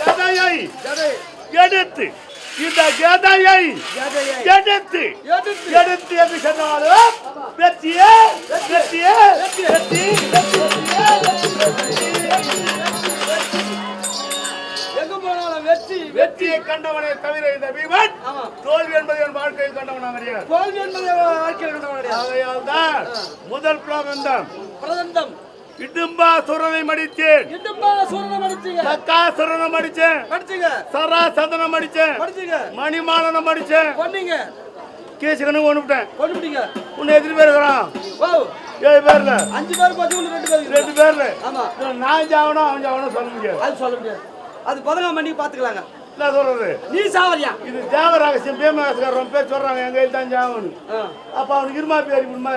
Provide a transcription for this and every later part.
கதையை எடுத்து இந்த கதையை எடுத்து எடுத்து என்று சொன்னாலும் வெற்றியே வெற்றியே வெற்றி வெற்றி வெற்றியை கண்டவனை தவிர இந்த பீமன் தோல்வி என்பது என் வாழ்க்கையில் கண்டவன் அறியாது தோல்வி என்பது வாழ்க்கையில் கண்டவன் கிடையாது. ஆகையால் தான் முதல் பிரபந்தம் பிரபந்தம் இடும்பா சுரனை மடித்தேன் இடும்பா சூரணம் அடிச்சீங்க கக்காசுரனம் அடிச்சேன் படிச்சீங்க சராசந்தனம் அடிச்சேன் படிச்சீங்க மணிமாலனம் அடிச்சேன் கொன்னீங்க கேசுகனு ஒண்ணுட்டேன் கொண்டுட்டீங்க உன்னை எத்தனை பேர் இருக்கிறான். ஏழு பேர்ல. அஞ்சு பேர் ஒன்று ரெண்டு பேர் ரெண்டு பேர்ல. ஆமா. நான் ஜாவணும் அவன் சொல்ல முடியாது. அது சொல்ல முடியாது. அது பதினாம் மணிக்கு பாத்துக்கலாங்க என்ன சொல்றது? நீ சாவரியா? இது தேவராகசியம் பேமரசர் ரொம்ப பேர் சொல்றாங்க. எங்க தான் ஜாவணும் அப்ப அவனுக்கு இருமா பேர் உண்மை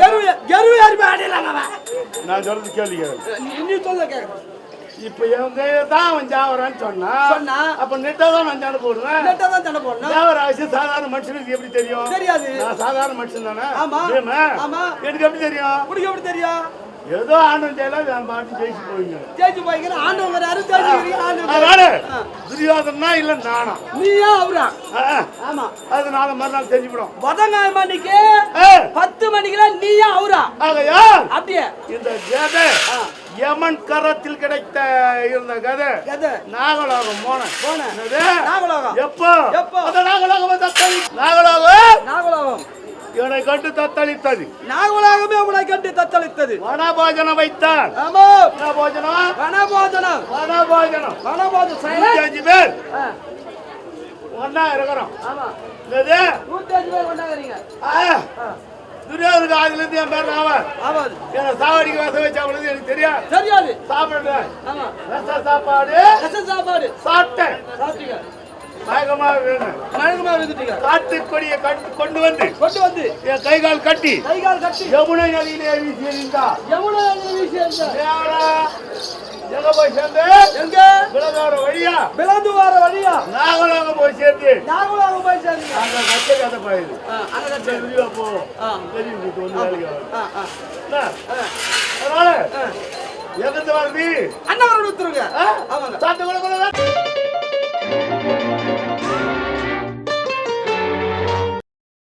கெரு கெரு யாருமே நான் சொல்றது கேள்விக்கிறேன் நீ- நீ சொல்ல கேட்க இப்ப கையில தான் அவன் ஜாவரான்னு சொன்னா சொன்னா. அப்ப நெட்டா தான் நான் ஜான போடுவேன்? நெட்டா தான் தண்டை போடணும்? தேவராகசியம் சாதாரண மனுஷனுக்கு எப்படி தெரியும்? தெரியாது. நான் சாதாரண மனுஷன் தானே? ஆமா. ஆமா. எனக்கு எப்படி தெரியும்? உனக்கு எப்படி தெரியும்? ஏதோ ஆண்டவன் என் பாட்டு ஜெயிச்சு போவீங்க ஜெயிச்சு போய்க்கிற ஆண்டவங்க யாரும் ஆ. துரியோதனா இல்ல நானா? நீயா அவரா. ஆமா. அது நாளை மறுநாள் தெரிஞ்சுவிடும் பதங்காய மணிக்கு ஆ, பத்து மணிக்கெல்லாம் நீயா அவரா? அப்படியே. கதை. யமன் கரத்தில் கிடைத்த இருந்த கதை. நாகலோகம் போன போன என்னது? நாகலோகம். எப்போ? எப்போ? அந்த நாகலோகம் தத்தளி. நாகலோகம்? நாகலோகம். இவனை கண்டு தத்தளித்தது. நாகலோகமே உங்களை கண்டு தத்தளித்தது. வனபோஜனம் வைத்தான் ஆமா. வனபோஜனம்? வனபோஜனம். வனபோஜனம். வனபோஜனம். நூத்தி அஞ்சு பேர். ஒன்னா இருக்கிறோம். ஆமா? நூத்தி அஞ்சு பேர் ஆதில இருந்து என் பேர் ராவன் ஆமா என்ன சாவடிக்கு வச வச்சாங்களுக்கு எனக்கு தெரியாது. தெரியாது. சாப்பிடுறேன் ஆமா. ரச சாப்பாடு. ரசம் சாப்பாடு. சாப்பிட்டேன். சாப்பிட்டீங்க. வேகமா வேணும் மழகமா விழுந்துட்டீங்க காட்டு கொடியை கட்டு கொண்டு வந்து. கொண்டு வந்து. என் கை கால் கட்டி. கை கால் கட்டி. யமுனை நதியிலே வீசி எறிந்தா யமுனா நதி வீசி எறிந்த. எங்க போய் சேர்ந்து எங்க? விலகார வழியா பிளந்து வர வழியா? நாகலோகம் போய் சேர்ந்து. நாகலோகம் போய் சேர்ந்தீங்க அங்க கச்சை கதை போயிடுது ஆ, அங்க கட்டி. விரிவா போ. ஆ. பெரிய வீட்டு வந்து வேலைக்கு அதனால. எங்கிருந்து வருது அண்ணன் வர வித்துருங்க ஆ? ஆமாங்க. சாத்து கூட.